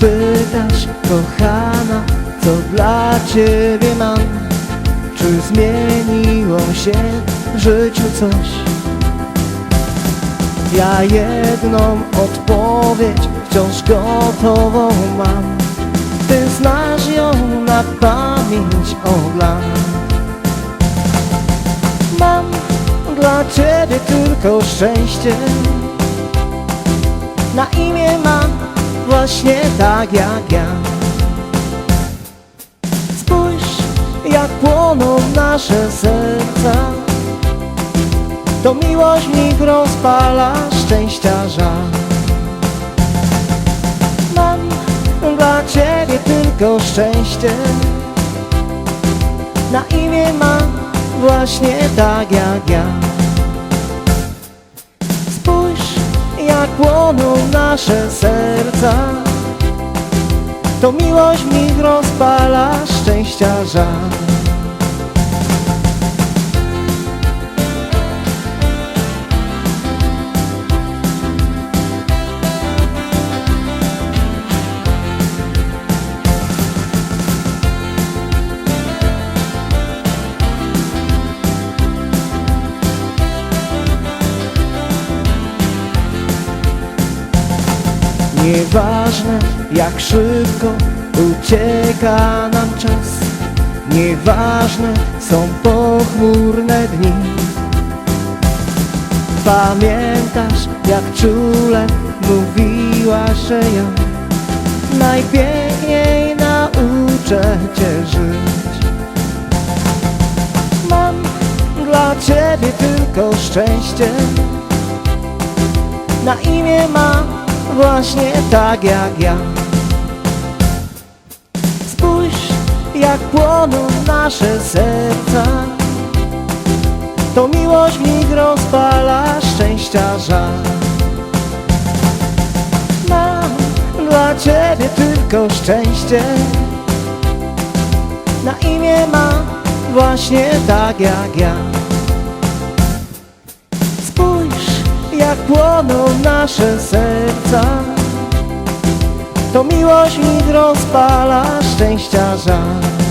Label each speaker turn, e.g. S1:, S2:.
S1: pytasz, kochana, co dla ciebie mam? Czy zmieniło się w życiu coś? Ja jedną odpowiedź wciąż gotową mam. Ty znasz ją na pamięć od lat. Mam dla ciebie tylko szczęście. Na imię mam właśnie tak jak ja. Spójrz jak płoną nasze serca. To miłość w nich rozpala szczęścia żal. Mam dla ciebie tylko szczęście. Na imię mam właśnie tak jak ja jak płoną nasze serca. To miłość w nich rozpala szczęścia żal Nieważne jak szybko ucieka nam czas. Nieważne są pochmurne dni. Pamiętasz jak czule mówiłaś, że ja. Najpiękniej nauczę cię żyć. Mam dla ciebie tylko szczęście. Na imię mam właśnie tak jak ja. Spójrz jak płoną nasze serca. To miłość w nich rozpala szczęścia żal. Mam dla ciebie tylko szczęście. Na imię mam właśnie tak jak ja jak płoną nasze serca. To miłość nich rozpala szczęścia żal